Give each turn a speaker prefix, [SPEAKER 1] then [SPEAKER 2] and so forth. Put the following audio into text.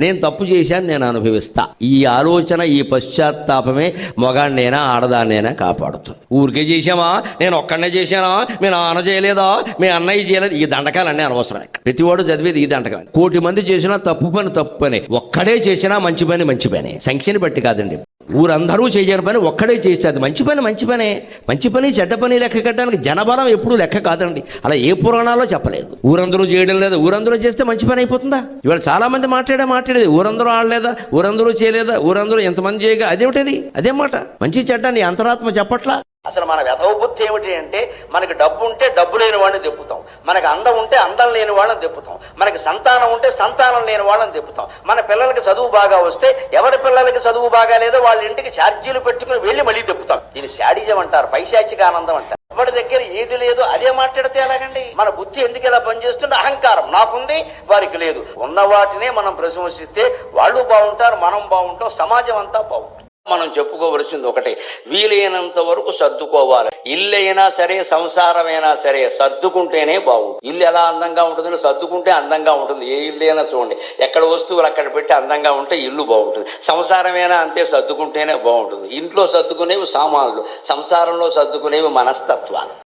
[SPEAKER 1] నేను తప్పు చేశాను నేను అనుభవిస్తా. ఈ ఆలోచన ఈ పశ్చాత్తాపమే మగాడినైనా ఆడదాన్నైనా కాపాడుతుంది. ఊరికే చేశామా? నేను ఒక్కడనే చేశానా? మీ నాన్న చేయలేదా? మీ అన్నయ్య చేయలేదు? ఈ దండకాలన్నీ అనవసరం ప్రతివాడు చదివేది ఈ దండకం కోటి మంది చేసినా తప్పు పని తప్పు పని. ఒక్కడే చేసినా మంచి పని మంచి పని. సంఖ్యని బట్టి కాదండి. ఊరందరూ చేయని పని ఒక్కడే చేస్తే మంచి పని మంచి పనే. మంచి పని చెడ్డ పని లెక్క కట్టడానికి జనబలం ఎప్పుడూ లెక్క కాదండి. అలా ఏ పురాణాల్లో చెప్పలేదు. ఊరందరూ చేయడం లేదా ఊరందరూ చేస్తే మంచి పని అయిపోతుందా? ఇవాళ చాలా మంది మాట్లాడే మాట్లాడేది ఊరందరూ ఆడలేదా ఊరందరూ చేయలేదా ఊరందరూ ఎంతమంది చేయగా అదేమిటది? అదే మాట. మంచి చెడ్డ నీ అంతరాత్మ చెప్పట్లా? అసలు మన వ్యధవ బుద్ధి ఏమిటి అంటే మనకి డబ్బు ఉంటే డబ్బు లేని వాళ్ళని దెప్పుతాం మనకి అందం ఉంటే అందం లేని వాళ్ళని దెప్పుతాం మనకి సంతానం ఉంటే సంతానం లేని వాళ్ళని దెప్పుతాం మన పిల్లలకి చదువు బాగా వస్తే ఎవరి పిల్లలకి చదువు బాగా లేదో వాళ్ళ ఇంటికి ఛార్జీలు పెట్టుకుని వెళ్ళి మళ్ళీ దెప్పుతాం ఇది శాడిజం అంటారు పైశాచిక ఆనందం అంటారు. ఎవరి దగ్గర ఏది లేదు అదే మాట్లాడితే ఎలాగండి? మన బుద్ధి ఎందుకు ఇలా పనిచేస్తుంటే అహంకారం నాకుంది వారికి లేదు. ఉన్న వాటినే మనం ప్రశంసిస్తే వాళ్ళు బాగుంటారు మనం బాగుంటాం సమాజం అంతా బాగుంటుంది. మనం చెప్పుకోవలసింది ఒకటే. వీలైనంత వరకు సర్దుకోవాలి. ఇల్లు అయినా సరే సంసారమైనా సరే సర్దుకుంటేనే బాగుంటుంది. ఇల్లు ఎలా అందంగా ఉంటుందో సర్దుకుంటే అందంగా ఉంటుంది. ఏ ఇల్లు అయినా చూడండి. ఎక్కడ వస్తువులు అక్కడ పెట్టి అందంగా ఉంటే ఇల్లు బాగుంటుంది. సంసారమైనా అంతే సర్దుకుంటేనే బాగుంటుంది. ఇంట్లో సర్దుకునేవి సామాన్లు. సంసారంలో సర్దుకునేవి మనస్తత్వాలు.